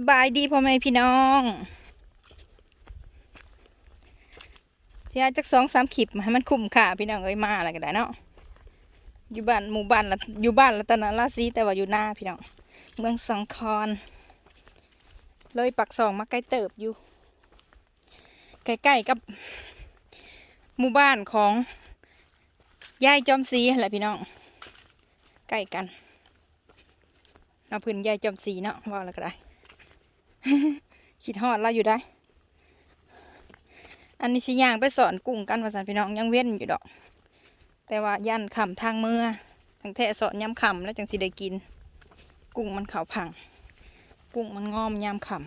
สบายดีพ่อแม่พี่น้องที่อาจักสองสามขีบมาให้มันคุ้มค่าพี่น้องเอ้ยมาอะไรก็ได้เนาะอยู่บ้านหมู่บ้านละอยู่บ้านละตนาราศีแต่ว่าอยู่หน้าพี่น้องเมืองสังคอนเลยปักสองมาใกล้เติบอยู่ใกล้ๆกับหมู่บ้านของยายจอมศรีแหละพี่น้องใกล้กันเอาพื้นยายจอมศรีเนาะว่าแล้วก็ได้ คิดฮอดเราอยู่ได้ อันนี้สิย่างไปสอนกุ้งกันว่าสันพี่น้องยังเว้นอยู่ดอก แต่ว่ายันขำทางเมื่อทั้งแท้สอนย้ำขำแล้วจังสิได้กิน กุ้งมันขาวพัง กุ้งมันงอมย้ำขำ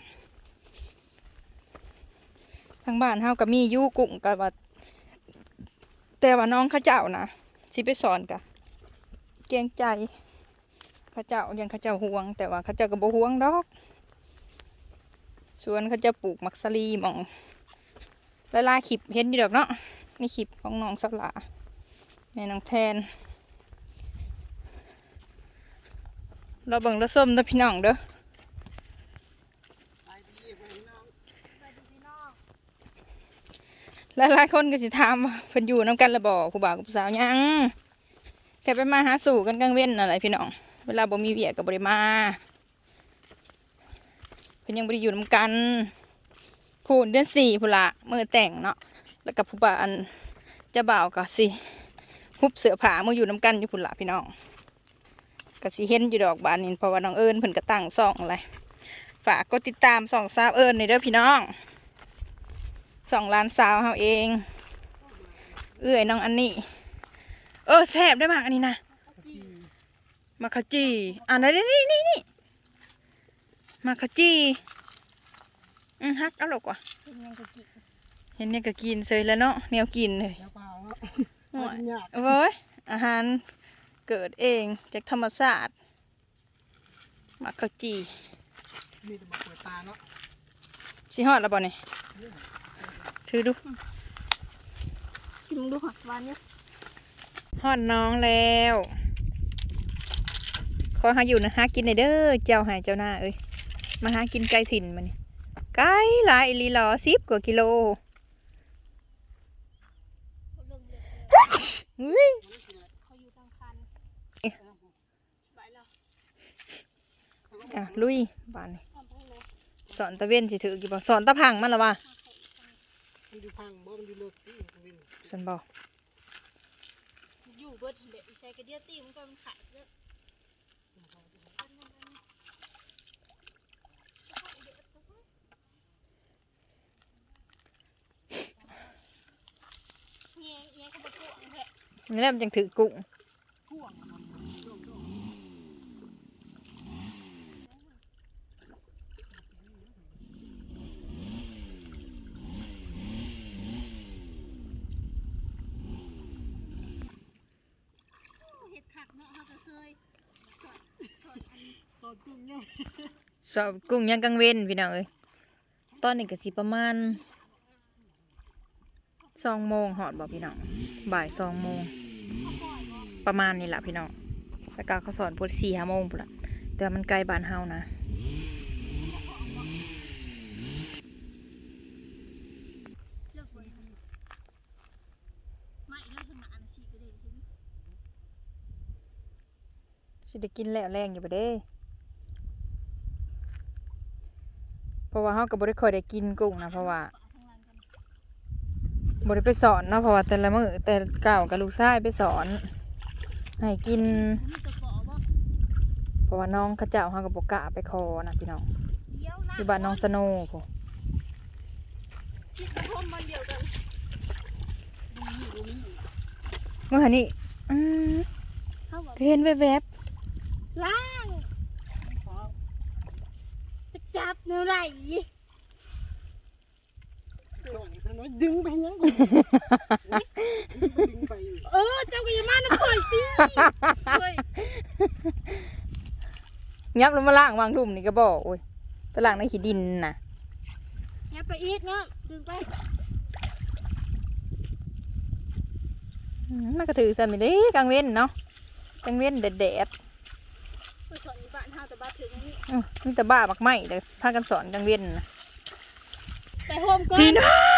ทางบ้านเฮาก็มียู่กุ้งกับว่าแต่ว่าน้องข้าเจ้านะสิไปสอนกะเกรงใจข้าเจ้ายังข้าเจ้าห่วง แต่ว่าข้าเจ้าก็บ่ห่วงดอก สวนเขาจะปลูกมักสลีมองละลายขีบเห็นอยู่ดอกเนาะนี่ขีบของน้องสลาแม่น้องแทน เราเบิ่งแล้วส้มเด้อพี่น้องเด้อหลายๆคนก็สิถามเพิ่นอยู่น้ำกันละบ่ผู้บ่าวกับผู้สาวยังแค่ไปมาหาสู่กันกลางเว้นอะไรพี่น้อง เวลาบ่มีเวียกก็บ่ได้มา พิ่นยังบ่ได้อยู่นำกันพูนเดือนสี่พุ่นละมือแต่งเนาะแล้วกับผู้บ่าวอันจะบ่าวก็สิฮุบเสือผามาออยู่นำกันอยู่พุ่นละพี่น้องก็สิเห็นอยู่ดอกบานนี้เพราะว่าน้องเอิญเพิ่นก็ตั้งซ่องอะไรฝากกดติดตามส่องสาวเอิญในเด้อพี่น้องส่องล้านสาวเฮาเอง เอื้อยน้องอันนี้ เออแซ่บได้มากอันนี้นะมาขจีอ่านได้นี่นี่นี่ มาขจีอืมฮักเอาหรอกว่ะเห็นเนี่ยก็กินเซยแล้วเนาะแนวกินเลยเดี๋ยวเปล่าเนาะโอ้ยกินยากโอ้ยอาหารเกิดเองจากธรรมชาติมาขจีมีแต่มาเปิดตาเนาะสิฮอดแล้วบ่เนี่ยถือดูกินมึงดูหักวานเนี่ยฮอดน้องแล้วขอหาอยู่นะหากินหน่อยเด้อเจ้าหายเจ้าหน้าเอ้ย มาหากินไก่ถิ่นมานี่ไก่หลายอีหลีหลอสิบกว่ากิโลเฮ้ยอะลุยบ้านนี่ทำพวกเลยสอนตะเวนสิถือกี่บ่สอนตะพังมันละวะดูพังบ่มันดูเลิกที่วินสันบอกอยู่เบิดเด็กใช้กระเดียตีมันก็มันขาดเยอะ เงี้ยเงี้ยก็ไปพวกแหละนี่แหละมันจังถือกุ้งพ่วงมันโดดโดดเห็ดขักเนาะเขาก็เคยสอนสอนอันสอดกุ้งเนี่ยสอบกุ้งยังกังเว้นพี่น้องเอ้ยตอนนี้ก็สิประมาณ สองโมงหอดบอกพี่น้องบ่ายสองโมงประมาณนี้แหละพี่น้องแล้วก็เขาสอนพูดสี่ห้าโมงพุ่นละแต่มันไกลบ้านเฮานะเลืองนอาชีพก็ได้ถึงสิได้กินแล้วแรงอยู่บ่เด้เพราะว่าเฮาก็บ่ได้ค่อยได้กินกุ้งนะเพราะว่า บ่ได้ไปสอนเนาะเพราะว่าแต่ละมื้อแต่เก่ากับลูกชายไปสอน ให้กินมีตะขอบ่เพราะว่าน้องเขาเจ้าเฮาก็บ่กล้าไปคอนะพี่น้องเดี๋ยวนะอยู่บ้านน้องสโนว์พู้ชิดกระทมมันเดียวกันเมื่อนี้อืมเขาบอกก็เห็นแวบล้างไปจับเนื้อไหล โดดถนนดึงไปยังกูดึงไปอยู่เออเจ้าก็อย่ามานะข่อยสิข่อยๆยับลงมาล่างวางทุ่มนี่ก็บอกโอ้ยไปล่างในขี้ดินน่ะอย่าไปอีกเนาะดึงไปอืมมันก็ถือซะมิเด้กลางเว้นเนาะกลางเว้นแดดไปสอนอยู่บ้านเฮาแต่บาถึงอันนี้อื้อมีแต่บ้าบักไหม้เด้อพากันสอนกลางเว้นน่ะไปโฮมก่อนพี่น้อง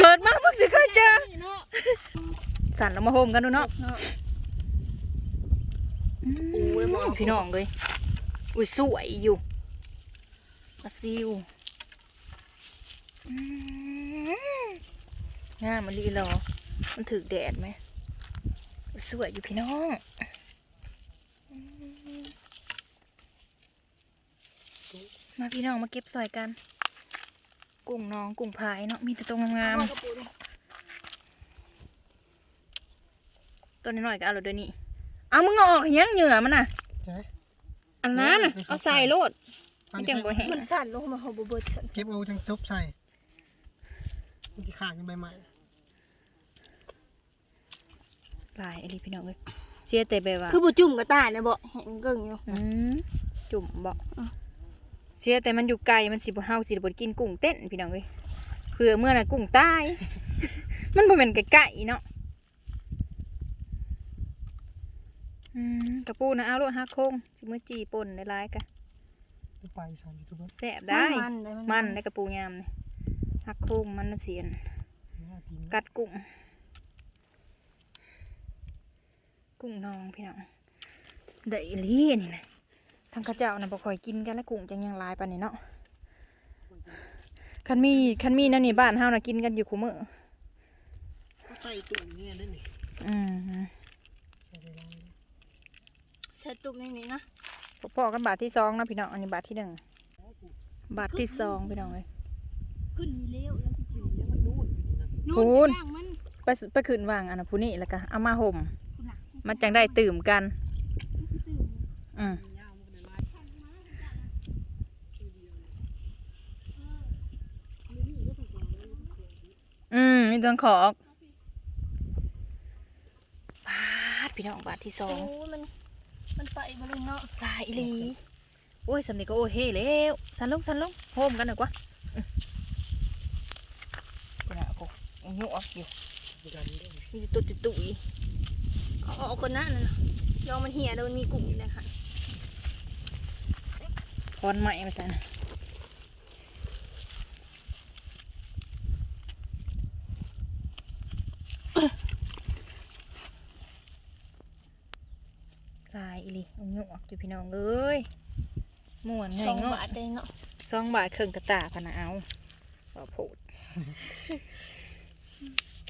เกิดมาเพิ่งสิเคยเจอเนาะสั่นแล้วมาโฮมกันดูเนาะเนาะโอ้ยพี่น้องเลยอุ้ยสวยอยู่ปลาซิวอืมงามมันลีรอ มันถือแดดไหมอุ๊ยสวยอยู่พี่น้องอืมมาพี่น้องมาเก็บสอยกัน กุ้งน้องกุ้งพายเนาะมีแต่ตัวงามเอากระปุกนี่ๆตัวน้อยๆก็เอาเลยเดี๋ยวนี้เอามึงเอาออกยังเหงื่อมันน่ะใช่อันนั้นน่ะเอาใส่โลดมันจังบ่แห้งมันสั่นลงมาเฮาบ่เบิดฉันเก็บเอาทั้งซุปใส่มันจะขาดกันใบใหม่ลายไอ้ลีพี่น้องเลยเสียแต่แบบว่าคือบ่จุ่มก็ตายนะบ่แห้งเกิ่งอยู่อืมจุ่มบอกอะ เสียแต่มันอยู่ไกลมันสิบ่เฮาสิบ่ได้กินกุ้งเต้นพี่น้องเอ้ยเผื่อเมื่อน่ะกุ้งตาย มันบ่แม่นไก่ๆเนาะอืมกระปูนะเอาโลดฮักโคงสิมื้อจีป่นได้หลายๆกะไปสามยูทูบเบอร์แซ่บได้ มันได้มันได้กระปูยามนี่ฮักโคงมันมันเสียนน่ากินกัดกุ้ง กุ้งนองพี่น้องได้อีหลีนี่นะ ทางข้าเจ้านะบ่ค่อยกินกันแล้วกุ้งจังยังหลายปานนี้เนาะคันมีคันมีนั่นนี่บ้านเฮานะกินกันอยู่คุมื้อใส่ตุ่มเนี่ยได้ไหมอืมใส่ได้ไรใช้ตุ่มในนี้นะพอๆกันบาทที่สองนะพี่น้องอันนี้บาทที่หนึ่งบาทที่สองพี่น้องเลยขึ้นมีเลี้ยวแล้วสิกินเนี้ยมันนู่นอยู่นี่นะนู่พูนนไปย่างมันไปสไปขึ้นวางอันนั้นผู้นี้แล้วก็เอามาห่มคุณน่ะมันจังได้ตื่มกันตื่นอืม ยาวมันก็ได้ลายอันนี้ก็ถูกต้องแล้ว อืมนี่ตัวขอกบาทพี่น้องบาทที่สอโอ้งมันมันไปบ่เลยเนาะลายอีหลีโอ้ยสำนีก็โอ้เฮ่แล้วสันลงสันลงโฮมกันหน่อยกว่าอืมกูน่ะกูยังยุ่งออกอยู่เหมือนกันด้วยมีแต่ตัวตุ่ยเอาออกคนนั้นน่ะลองมันเหี่ยแล้วมันมีกลุ่มอยู่เลยค่ะๆคอนใหม่มาจ้ะ ลายอีหลียังยุ่งออกอยู่พี่น้องเอ้ยม่วนไงสองเงาะบาทได้เนาะสองบาทครึ่งกระตาพะนะเอาว่าโพด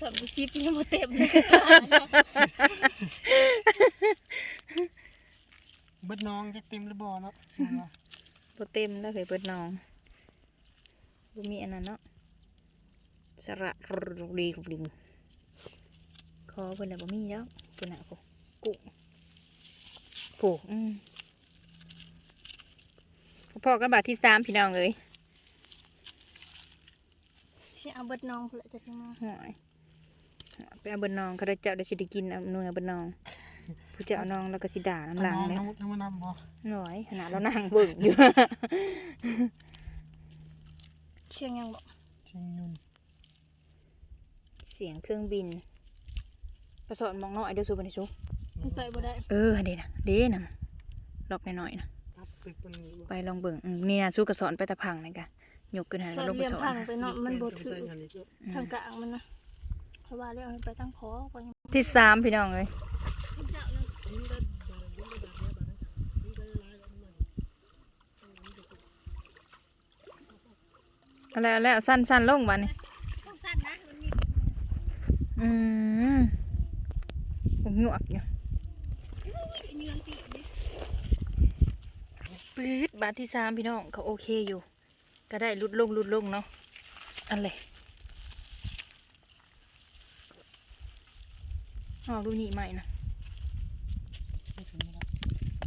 สามสิบยังบ่เต็มเลยเบิดน้องจะเต็มหรือบ่เนาะสมมติว่าโบเต็มแล้วเคยเปิดน้องบ่มีอันนั้นเนาะสระรุรีรุลิงคอเพิ่นน่ะบ่มีแล้วเพิ่นน่ะโพกุ้งโผอืมพอกันบาทที่สามพี่น้องเอ้ยสิเอาเบิดน้องพุ่นละจะขึ้นมาหอยไปเอาเบิดน้องเขาได้เจ้าได้สิได้กินเอาหน่วยเอาเบิดน้องผู้เจ้าเอาน้องแล้วก็สิด่าน้ำหลังน้องเลยน้ำน้ำมันำบ่หน่อยขนาดเรานั่งเบิ่งอยู่เชียงยังบอกเชียงยุนเสียงเครื่องบินประสอนมองน้อยเดี๋ยวสูบันทิสูมัน ไปบ่ได้เออเด้นะเด้นะล็อกหน่อยๆนะตับตึกมันบ่ไปลองเบิ่งอืมนี่นะสู้กระสอนไปตะพังนะกะยกขึ้นหาสอแล้วนลงเรีกยระมสอนพังไปเนาะมันบ่ถือใส่อันนี้ก็ทางกลางมันนะเพราะว่าเรียกให้ไปตั้งคอไปที่สามพี่น้องเลยเอะไรแล้วสั้นสั้นๆลงบ้านี่ต้องสั้นนะมันมีอืมผมหยวกอยู่ ปื๊ดบาทที่สามพี่น้องเขาโอเคอยู่ ก็ได้ลุดลงลุดลงเนาะอันเลยออกดูนี่ใหม่นะไม่ถึงนะครับ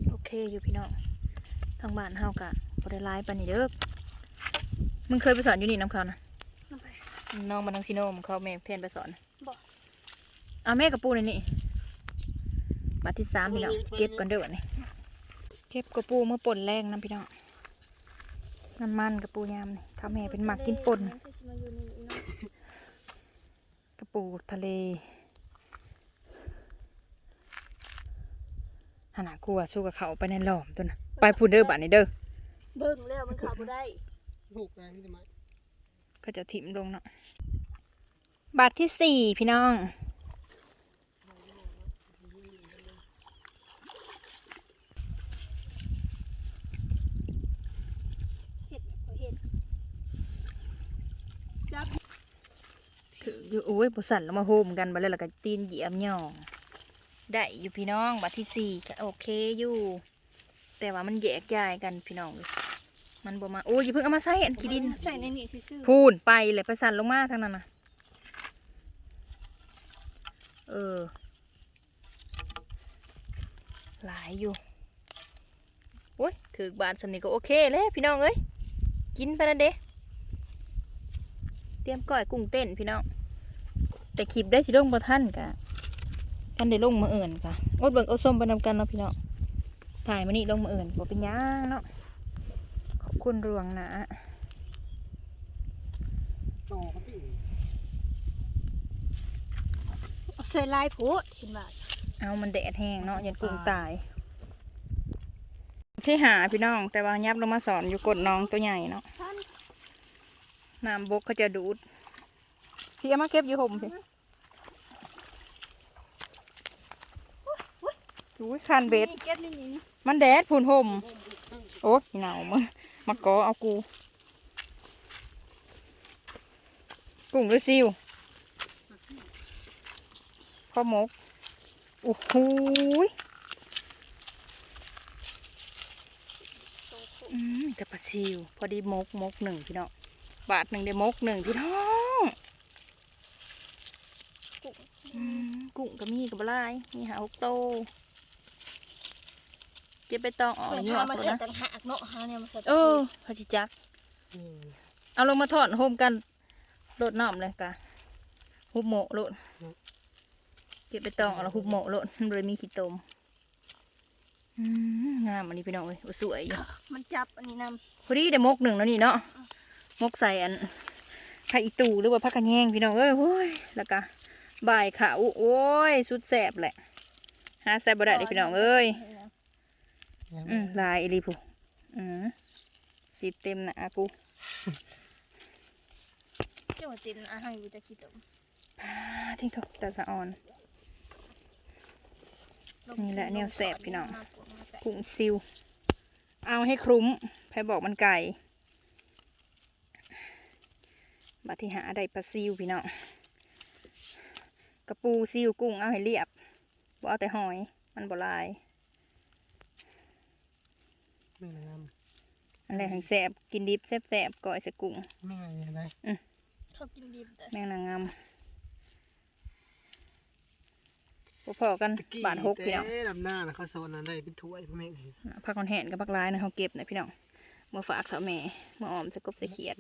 โอเคอยู่พี่น้องทางบ้านเฮากะบ่ได้ร้ายปานนี้เด้อมึงเคยไปสอนอยู่นี่น้ำเขานะน้ำไปน้องบันทังซิโนมเขาแม่เพียนไปสอนบอกเอาแม่กับปูในนี่บาทที่สามพี่น้องเก็บกันเด้อวะนี่เก็บกระปูเมื่อป่นแรงนะพี่น้องน้ำมันกระปูยามนี่เขาแม่เป็นหมักกินป่นที่สิมาอยู่นี่เนาะกระปูทะเลหนากลัวสู้กับเขาไปในหลอมตัวน่ะไปพูดเด้อบัดนี้เด้อเบิ่งแล้วมันขาบ่ได้ลูกแรงที่ไหมก็จะถิ่มลงเนาะบาทที่สี่พี่น้อง เห็ดขอเห็ดจับ ถื ออยู่โอ้ยบสั่นแล้วมาโฮมกันไปเลยแล้วก็ตีนเหยียบหย่องได้อยู่พี่น้องบาทที่สี่ก็โอเคอยู่ แต่ว่ามันแยกย้ายกันพี่น้องเลยมันบ่มาโอ้ยอย่าเพิ่งเอามาใส่อันขี้ดินใส่ในนี่ซื่อพูนไปเลยไปสั่นลงมาทางนั้นนะเออ หลายอยู่โอ้ยถือบาทสำนีก็โอเคเลยพี่น้องเอ้ยกินไปแล้วเด้เตรียมก้อยกุ้งเต้นพี่น้อง แต่คลิปได้สิลงบ่ท่านกะท่านได้ลงมาเอื่นกะอดเบิ่งเอาส้มไปนำกันเนาะพี่น้องถ่ายมานี่ลงมาเอื่นบ่เป็นหยังเนาะขอบคุณรวงนะต่อกันที่ๆเอาใส่ลายโพดเห็นบ่เอามันแดดแห้งเนาะยันกุ้งตายที่หาพี่น้อง แต่ว่ายับลงมาสอนอยู่กดน้องตัวใหญ่เนาะท่านน้ำบกเขาจะดูด พี่เอามาเก็บอยู่ห่มพี่อุ้ยคันเบ็ดนี่เก็บนี่นี่นี่มันแดดพูนห่มโอ้ยหนาวมึงมากอเอากูกุ้งหรือซิวพ่อหมกโอ้โหยอืมแต่ปลาซิว พอดีมกมกหนึ่งพี่น้องบาทหนึ่งได้มกหนึ่งพี่น้อง กุ้งอืมกุ้งก็มีกับลายมีหาหกโตเจะไปตองออกเปิดอยู่หาออกมาแล้วใส่นะต่างหากเนาะหาเนี่ยมาใส่เออพอจิจักนี่เอาลงมาทอดโฮมกันโลดน้ำเลยกะหุบโหมะโลดเก็บไปตองเอาแล้วหุบโหมะโลดมันเลยมีขี้ตมอืมงามอันนี้พี่น้องเอ้ยโอ้สวยอยู่มันจับอันนี้นพอดีได้มกหนึ่งแล้วนี่เนาะมกใส่อันไข่อีตูหรือว่าผักกระแยงพี่น้องเอ้ยโอ้ยแล้วก็ บ่ายขาวโอ้ย สุดแสบแหละหาแสบบ่ได้เลยพี่น้องเอ้ยยังอืมลายอีหลีผู้อืมสีเต็มหนะกูเจ้าตินอาหารอยู่จะขี้ตมอ่าทิ้งเถอะตาสะออน นี่แหละแนวแสบพี่น้องกุ้งซิว เอาให้คลุ้มไผบอกมันไก่บัดที่หาได้ปลาซิวพี่น้อง กระปูซิวกุ้งเอาให้เรียบบ่เอาแต่หอย มันบ่ลายไม่งามอันแรกแห่งแสบกินดิบแสบๆก่อยใส่กุ้งไม่งามอะไรชอบกินดิบแต่แมงนางงามพอพอๆกันบาทหกพี่น้องเต้ดำหน้านะเขาโซนนั้นได้เป็นถ้วยพ่อแม่เห็นผักคอนแหนกับผักลายนะเขาเก็บนะพี่น้องเมื่อฝากเถาแม่เมื่อออมใส่กบใส่เขียด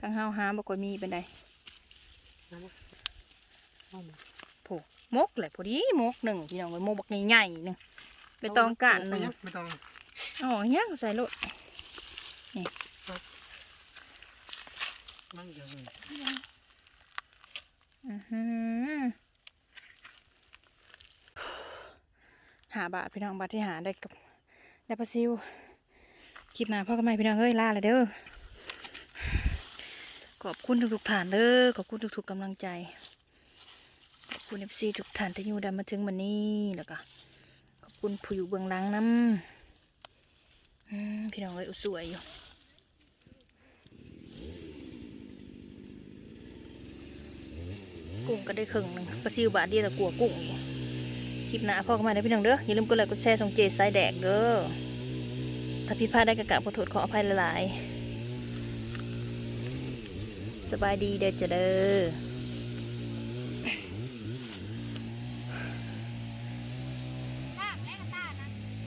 ทั้งห้าวห้าบอกว่ามีเป็นไดนะ วะเอามาโผมกเลยพอดีมกหนึ่งพี่น้องเลยมกบักใหญ่ๆหนึ่งไปตองกานหนึ่งไม่ต้องอ๋อเนี้ยใส่โลดนั่งเดี๋ยวเลยอื้อหือหาบาทพี่น้องบาทที่หาได้กับได้ปลาซิวคลิปหน้าพ่อกับแม่พี่น้องเอ้ยลาเลยเด้อขอบคุณทุกๆท่านเด้อขอบคุณทุกๆกำลังใจขอบ คุณเอฟซีทุกท่านที่อยู่ดันมาถึงวันนี้แล้วก็ขอบคุณผู้อยู่เบื้องหลังน้ำพี่น้องเอ้ยอุยสวยอยู่กุ้งก็ได้ครึ่งหนึ่งปลาซิวบาทเดียวแต่กลัวกุ้งคลิปหน้าพ่อเข้ามาเด้พี่น้องเด้ออย่าลืมกดไลค์กดแชร์ส่งเจสายแดกเด้อถ้าผิดพลาดได้กะกะขอโทษขออภัยหลายๆสบายดีเด้อจ้ะเด้อ